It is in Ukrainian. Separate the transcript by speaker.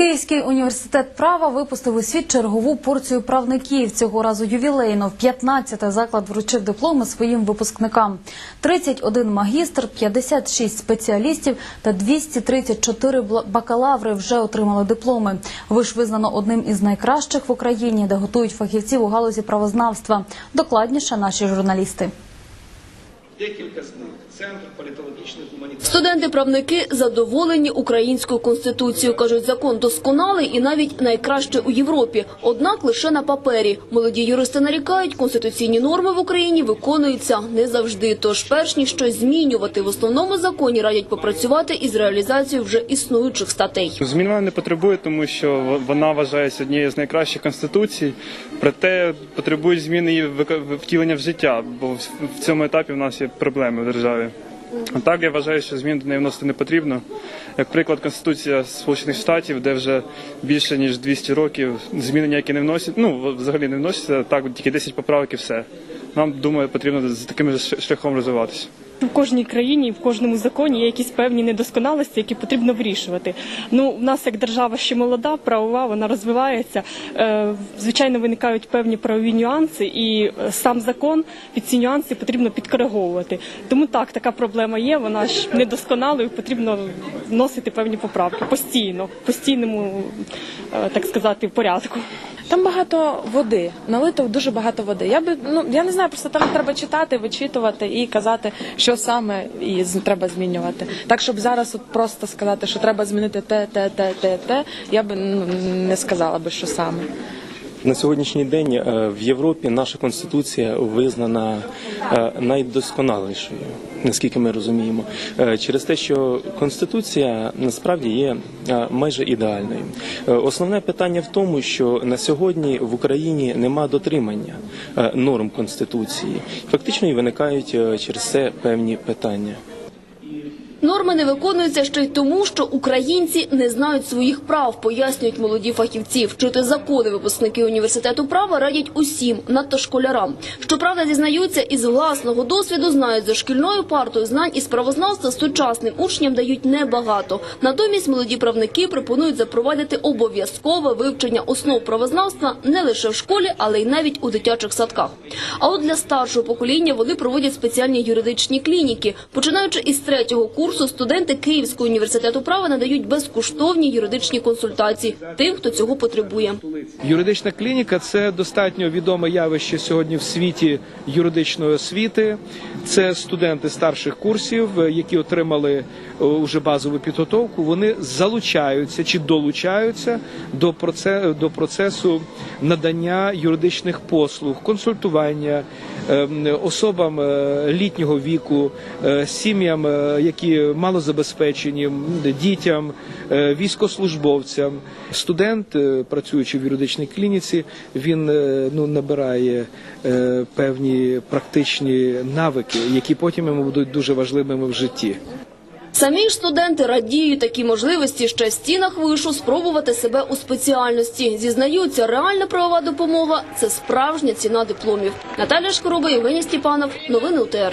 Speaker 1: Київський університет права випустив у світ чергову порцію правників. Цього разу ювілейно в 15-те заклад вручив дипломи своїм випускникам. 31 магістр, 56 спеціалістів та 234 бла- бакалаври вже отримали дипломи. Виш визнано одним із найкращих в Україні, де готують фахівців у галузі правознавства. Докладніше наші журналісти.
Speaker 2: Декілька з них центр політологічних гуманітарних.
Speaker 3: Студенти-правники задоволені українською конституцією. кажуть, закон досконалий і навіть найкраще у Європі. Однак лише на папері. Молоді юристи нарікають, конституційні норми в Україні виконуються не завжди. Тож, перш ніж щось змінювати в основному законі, радять попрацювати із реалізацією вже існуючих статей.
Speaker 4: Зміна не потребує, тому що вона вважається однією з найкращих конституцій. Проте потребують зміни її втілення в життя, бо в- в цьому етапі в нас є проблеми в державі. Так я вважаю, що змін до неї вносити не потрібно. Як приклад, Конституція Сполучених Штатів, де вже більше ніж 200 років зміни ніякі не вносять. Ну взагалі не вносяться. Так тільки 10 поправок і все. Нам думаю, потрібно з таким шляхом розвиватися.
Speaker 5: В кожній країні, в кожному законі є якісь певні недосконалості, які потрібно вирішувати. Ну, в нас як держава ще молода, правова, вона розвивається. Е, звичайно, виникають певні правові нюанси, і е, сам закон під ці нюанси потрібно підкориговувати. Тому так, така проблема є. Вона ж недосконала, і потрібно вносити певні поправки постійно, постійному, е, так сказати, порядку.
Speaker 6: Там багато води, налито дуже багато води. Я би ну я не знаю, просто там треба читати, вичитувати і казати, що саме і з- треба змінювати. Так, щоб зараз от просто сказати, що треба змінити те, те, те, те, те, я би ну, не сказала би, що саме.
Speaker 7: На сьогоднішній день е, в Європі наша конституція визнана е, найдосконалішою, наскільки ми розуміємо, Е, через те, що конституція насправді є майже ідеальною. Основне питання в тому, що на сьогодні в Україні нема дотримання норм конституції. Фактично і виникають через це певні питання.
Speaker 3: Норми не виконуються ще й тому, що українці не знають своїх прав, пояснюють молоді фахівці. Вчити закони випускники університету права радять усім, надто школярам. Щоправда, зізнаються, із власного досвіду знають за шкільною партою знань із правознавства сучасним учням дають небагато. Натомість молоді правники пропонують запровадити обов'язкове вивчення основ правознавства не лише в школі, але й навіть у дитячих садках. А от для старшого покоління вони проводять спеціальні юридичні клініки. Починаючи із третього курсу, студенти Київського університету права надають безкоштовні юридичні консультації тим, хто цього потребує.
Speaker 2: Юридична клініка це достатньо відоме явище сьогодні в світі юридичної освіти. Це студенти старших курсів, е, які отримали е, уже базову підготовку. Вони залучаються чи долучаються до проце- до процесу надання юридичних послуг, консультування особам е, літнього віку, е, сім'ям, е, які малозабезпечені, дітям, військослужбовцям. Студент, працюючи в юридичній клініці, він ну набирає певні практичні навики, які потім йому будуть дуже важливими в житті.
Speaker 3: Самі ж студенти радіють такі можливості ще в стінах вишу спробувати себе у спеціальності. Зізнаються, реальна правова допомога це справжня ціна дипломів. Наталя Шкороба, Євгеній Степанов. Новини УТР.